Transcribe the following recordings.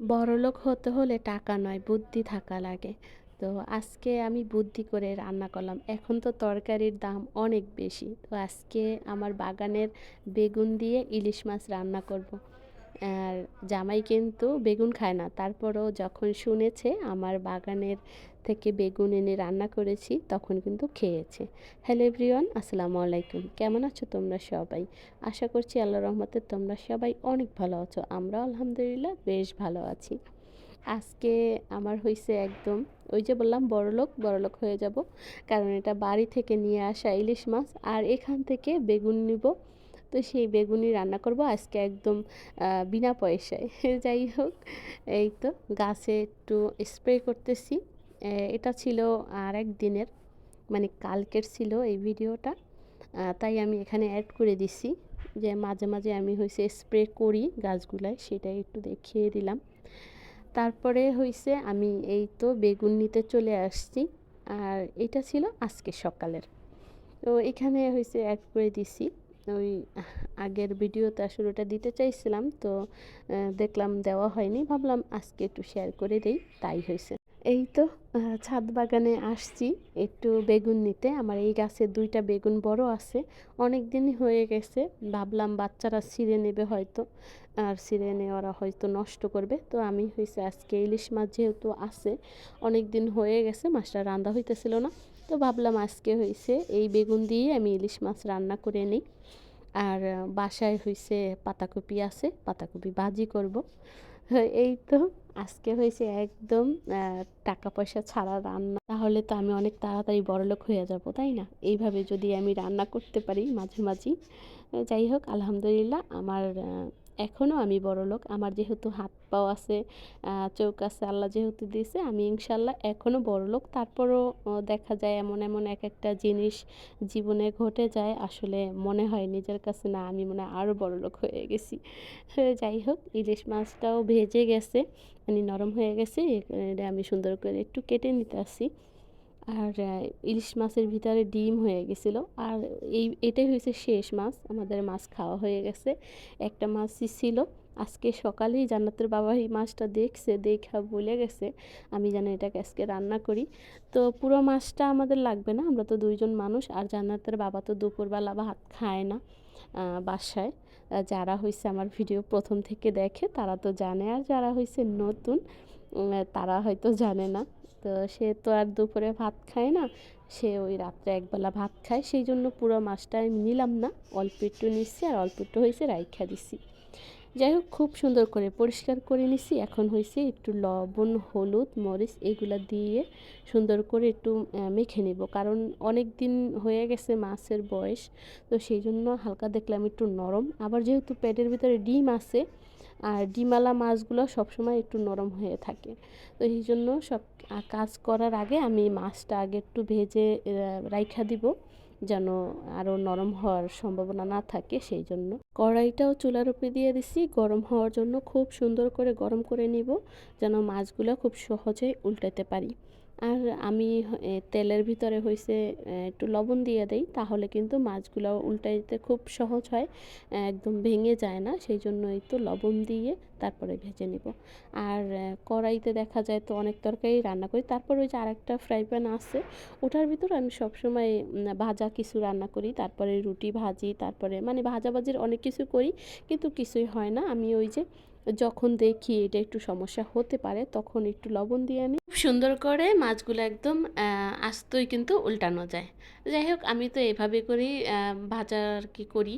বড়লোক হতে হলে টাকা নয়, বুদ্ধি থাকা লাগে। তো আজকে আমি বুদ্ধি করে রান্না করলাম। এখন তো তরকারির দাম অনেক বেশি। তো আজকে আমার বাগানের বেগুন দিয়ে ইলিশ মাছ রান্না করব। আর জামাই কিন্তু বেগুন খায় না। তারপরও যখন শুনেছে আমার বাগানের থেকে বেগুন এনে রান্না করেছি, তখন কিন্তু খেয়েছে। হ্যালো এভরিওয়ান আসসালামু আলাইকুম। কেমন আছো তোমরা সবাই? আশা করছি আল্লাহ রহমতে তোমরা সবাই অনেক ভালো আছো। আমরা আলহামদুলিল্লাহ বেশ ভালো আছি। আজকে আমার হয়েছে একদম, ওই যে বললাম বড়লোক বড়লোক হয়ে যাব। কারণ এটা বাড়ি থেকে নিয়ে আসা ইলিশ মাছ, আর এখান থেকে বেগুন নিব। তো সেই বেগুনি রান্না করব আজকে একদম বিনা পয়সায়। যাই হোক, এই তো গাছে একটু স্প্রে করতেছি। এটা ছিল আর এক দিনের মানে কালকের ছিল এই ভিডিওটা। তাই আমি এখানে অ্যাড করে দিছি যে মাঝে মাঝে আমি হয়েছে স্প্রে করি গাছগুলায়, সেটাই একটু দেখিয়ে দিলাম। তারপরে হয়েছে আমি এই তো বেগুন নিতে চলে আসছি, আর এটা ছিল আজকে সকালের। তো এখানে হয়েছে অ্যাড করে দিছি, ওই আগের ভিডিওতে আসলে ওটা দিতে চাইছিলাম, তো দেখলাম দেওয়া হয়নি, ভাবলাম আজকে একটু শেয়ার করে দেই, তাই হয়েছে এই তো ছাদ বাগানে আসছি একটু বেগুন নিতে। আমার এই গাছে দুইটা বেগুন বড় আছে। অনেক দিনই হয়ে গেছে, ভাবলাম বাচ্চারা ছিঁড়ে নেবে হয়তো। আর ছিঁড়ে নেওয়ারা হয়তো নষ্ট করবে। তো আমি হয়েছে আজকে ইলিশ মাছ যেহেতু আছে অনেক দিন হয়ে গেছে, মাছটা রান্না হইতেছিল না। তো ভাবলাম আজকে হয়েছে এই বেগুন দিয়ে আমি ইলিশ মাছ রান্না করে নিই। আর, বাসায় হয়েছে পাতাকপি আছে, পাতাকপি ভাজি করব। এই তো। আজকে হয়েছে একদম টাকা পয়সা ছাড়া রান্না। তাহলে তো আমি অনেক তাড়াতাড়ি বড়লোক হয়ে যাব, তাই না? এইভাবে যদি আমি রান্না করতে পারি মাঝে মাঝেই। যাই হোক, আলহামদুলিল্লাহ, আমার এখনও আমি বড় লোক আমার যেহেতু হাত পাও আছে চোখ আছে, আল্লাহ যেহেতু দিয়েছে, আমি ইনশাল্লাহ এখনও বড় লোক। তারপরও দেখা যায় এমন এমন এক একটা জিনিস জীবনে ঘটে যায়, আসলে মনে হয় নিজের কাছে না, আমি মনে হয় আরও বড় লোক হয়ে গেছি। যাই হোক, ইলিশ মাছটাও ভেজে গেছে মানে নরম হয়ে গেছে, এটা আমি সুন্দর করে একটু কেটে নিতে আসি। আর ইলিশ মাছের ভিতরে ডিম হয়ে গেছিল, আর এই, এটাই হয়েছে শেষ মাছ, আমাদের মাছ খাওয়া হয়ে গেছে। একটা মাছই ছিল। আজকে সকালেই জান্নাতের বাবা এই মাছটা দেখছে, দেখা বলে গেছে আমি জানি এটাকে আজকে রান্না করি। তো পুরো মাছটা আমাদের লাগবে না, আমরা তো দুইজন মানুষ আর জান্নাতের বাবা তো দুপুরবেলা ভাত খায় না বাসায়। যারা হয়েছে আমার ভিডিও প্রথম থেকে দেখে তারা তো জানে আর যারা হয়েছে নতুন তারা হয়তো জানে না। তো সে তো আর দুপুরে ভাত খায় না, সে ওই রাত্রে একবেলা ভাত খায়, সেই জন্য পুরো মাছটা আমি নিলাম না, অল্প একটু নিচ্ছি আর অল্প একটু হয়েছে রাইখা দিছি। যাই হোক খুব সুন্দর করে পরিষ্কার করে নিছি। এখন হয়েছে একটু লবণ, হলুদ, মরিচ এগুলো দিয়ে সুন্দর করে একটু মেখে নেব। কারণ অনেক দিন হয়ে গেছে মাছের বয়স, তো সেই জন্য হালকা দেখলাম একটু নরম। আবার যেহেতু পেটের ভিতরে ডিম আছে, আর ডিমালা মাছগুলো সবসময় একটু নরম হয়ে থাকে, তো এই জন্য সব কাজ করার আগে আমি মাছটা আগে একটু ভেজে রাইখা দিব। যেন আরও নরম হওয়ার সম্ভাবনা না থাকে সেই জন্য। কড়াইটাও চুলার উপরে দিয়ে দিছি। গরম হওয়ার জন্য খুব সুন্দর করে গরম করে নিব, যেন মাছগুলো খুব সহজেই উল্টাতে পারি। আর আমি তেলের ভিতরে হয়েছে একটু লবণ দিয়ে দেই, তাহলে কিন্তু মাছগুলো উল্টাইতে খুব সহজ হয় একদম ভেঙে যায় না সেই জন্য তো লবণ দিয়ে তারপরে ভেজে নিব। আর কড়াইতে দেখা যায় তো অনেক তরকারি রান্না করি, তারপর ওই যে আরেকটা ফ্রাই প্যান আছে, ওটার ভিতর আমি সবসময় ভাজা কিছু রান্না করি, তারপরে রুটি ভাজি, তারপরে মানে ভাজা ভাজির অনেক কিছু করি, কিন্তু কিছুই হয় না, আমি ওই যে যখন দেখি এটা একটু সমস্যা হতে পারে, তখন একটু লবণ দিয়ে আমি খুব সুন্দর করে মাছগুলো একদম আস্তই কিন্তু উল্টানো যায়। যাই হোক, আমি তো এভাবে করি ভাজার আর কি করি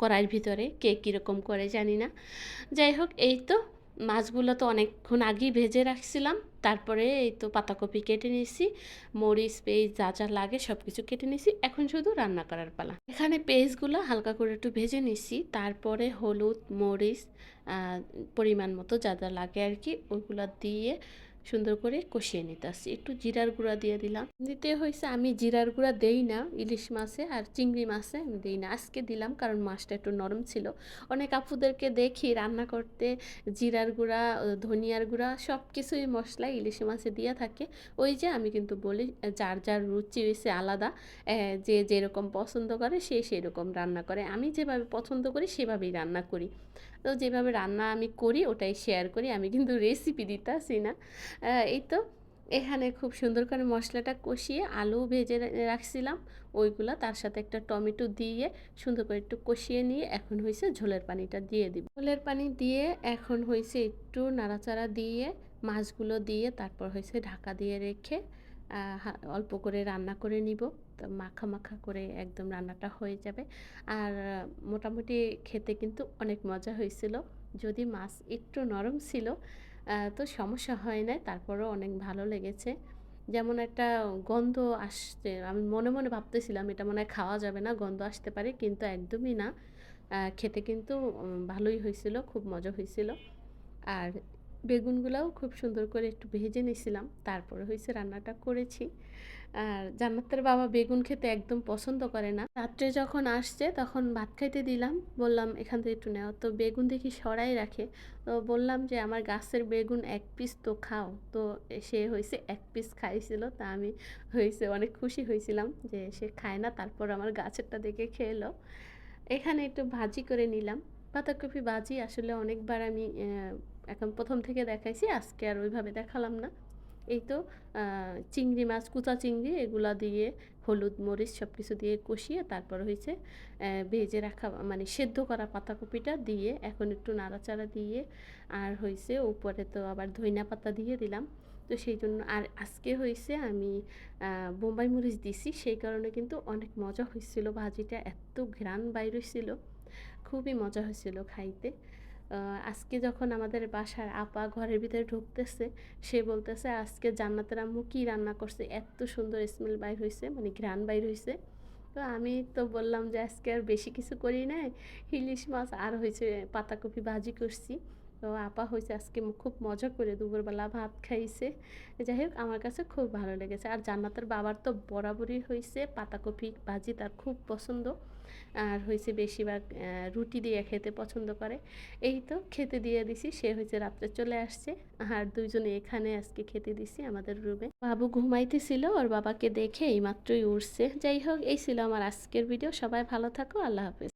কড়াইয়ের ভিতরে কে কীরকম করে জানি না। যাই হোক, এই তো মাছগুলো তো অনেকক্ষণ আগেই ভেজে রাখছিলাম। তারপরে এই তো পাতাকপি কেটে নিয়েছি, মরিচ, পেঁয়াজ যা যা লাগে সব কিছু কেটে নিয়েছি, এখন শুধু রান্না করার পালা। এখানে পেঁয়াজগুলো হালকা করে একটু ভেজে নিয়েছি, তারপরে হলুদ, মরিচ পরিমাণ মতো যা যা লাগে আর কি ওইগুলো দিয়ে সুন্দর করে কষিয়ে নিতে আসছি। একটু জিরার গুঁড়া দিয়ে দিলাম। দিতে হয়েছে আমি জিরার গুঁড়া দেই না, ইলিশ মাছে আর চিংড়ি মাছে আমি দিই না। আজকে দিলাম কারণ মাছটা একটু নরম ছিল। অনেক আপুদেরকে দেখি রান্না করতে জিরার গুঁড়া ধনিয়ার গুঁড়া সব কিছুই মশলা ইলিশ মাছে দিয়ে থাকে। ওই যে আমি কিন্তু বলি যার যার রুচি হয়েছে আলাদা যে যেরকম পছন্দ করে সে সেরকম রান্না করে। আমি যেভাবে পছন্দ করি সেভাবেই রান্না করি। তো যেভাবে রান্না আমি করি ওটাই শেয়ার করি। আমি কিন্তু রেসিপি দিতাছি না। এই তো। এখানে খুব সুন্দর করে মশলাটা কষিয়ে আলু ভেজে রাখছিলাম। ওইগুলো তার সাথে একটা টমেটো দিয়ে সুন্দর করে একটু কষিয়ে নিয়ে এখন হয়েছে ঝোলের পানিটা দিয়ে দিব। ঝোলের পানি দিয়ে এখন হয়েছে একটু নাড়াচাড়া দিয়ে, মাছগুলো দিয়ে তারপর হয়েছে ঢাকা দিয়ে রেখে অল্প করে রান্না করে নিব। তো মাখা মাখা করে একদম রান্নাটা হয়ে যাবে। আর মোটামুটি খেতে কিন্তু অনেক মজা হয়েছিল যদি মাছ একটু নরম ছিল তো সমস্যা হয় না তারপরও অনেক ভালো লেগেছে। যেমন একটা গন্ধ আসছে, আমি মনে মনে ভাবতেছিলাম এটা মনে হয় খাওয়া যাবে না, গন্ধ আসতে পারে, কিন্তু একদমই না। খেতে কিন্তু ভালোই হয়েছিল, খুব মজা হয়েছিল। আর বেগুনগুলাও খুব সুন্দর করে একটু ভেজে নিয়েছিলাম, তারপরে হয়েছে রান্নাটা করেছি। আর জান্নাতের বাবা বেগুন খেতে একদম পছন্দ করে না। রাত্রে যখন আসছে তখন ভাত খাইতে দিলাম। বললাম, এখান থেকে একটু নেওয়া তো বেগুন দেখি সরাই রাখে। তো বললাম যে, আমার গাছের বেগুন এক পিস তো খাও। তো সে হয়েছে এক পিস খাইছিল। তা আমি হয়েছে অনেক খুশি হয়েছিলাম যে সে খায় না, তারপর আমার গাছেরটা দেখে খেলো। এখানে একটু ভাজি করে নিলাম। পাতাকপি ভাজি আসলে অনেকবার আমি এখন প্রথম থেকে দেখাইছি, আজকে আর ওইভাবে দেখালাম না। এই তো চিংড়ি মাছ, কুচা চিংড়ি, এগুলা দিয়ে হলুদ, মরিচ সব কিছু দিয়ে কষিয়ে তারপর হয়েছে ভেজে রাখা মানে সেদ্ধ করা পাতাকপিটা দিয়ে এখন একটু নাড়াচাড়া দিয়ে, আর হয়েছে উপরে তো আবার ধইনা পাতা দিয়ে দিলাম। তো সেই জন্য, আর আজকে হয়েছে আমি বোম্বাই মরিচ দিছি, সেই কারণে কিন্তু অনেক মজা হয়েছিল ভাজিটা এত ঘ্রাণ বাইর হয়েছিল খুবই মজা হয়েছিল খাইতে। আজকে যখন আমাদের বাসার আপা ঘরের ভিতরে ঢুকতেছে, সে বলতেছে, আজকে জান্নাতের আম্মু কী রান্না করছে? এত সুন্দর স্মেল বাইর হয়েছে মানে ঘ্রাণ বাইর হয়েছে তো আমি তো বললাম যে, আজকে আর বেশি কিছু করি নাই, ইলিশ মাছ আর হয়েছে পাতাকপি ভাজি করছি। তো আপা হয়েছে আজকে খুব মজা করে দুপুরবেলা ভাত খাইছে। যাই হোক, আমার কাছে খুব ভালো লেগেছে। আর জান্নাতের বাবার তো বরাবরই হয়েছে পাতাকপি ভাজি, তার খুব পছন্দ। আর হয়েছে বেশিরভাগ রুটি দিয়ে খেতে পছন্দ করে। এই তো খেতে দিয়ে দিছি, সে হয়েছে রাত্রে চলে আসছে। আর দুইজনে এখানে আজকে খেতে দিছি আমাদের রুমে বাবু ঘুমাইতেছিল, ওর বাবাকে দেখে এই মাত্রই উঠছে। যাই হোক, এই ছিল আমার আজকের ভিডিও সবাই ভালো থাকো, আল্লাহ হাফেজ।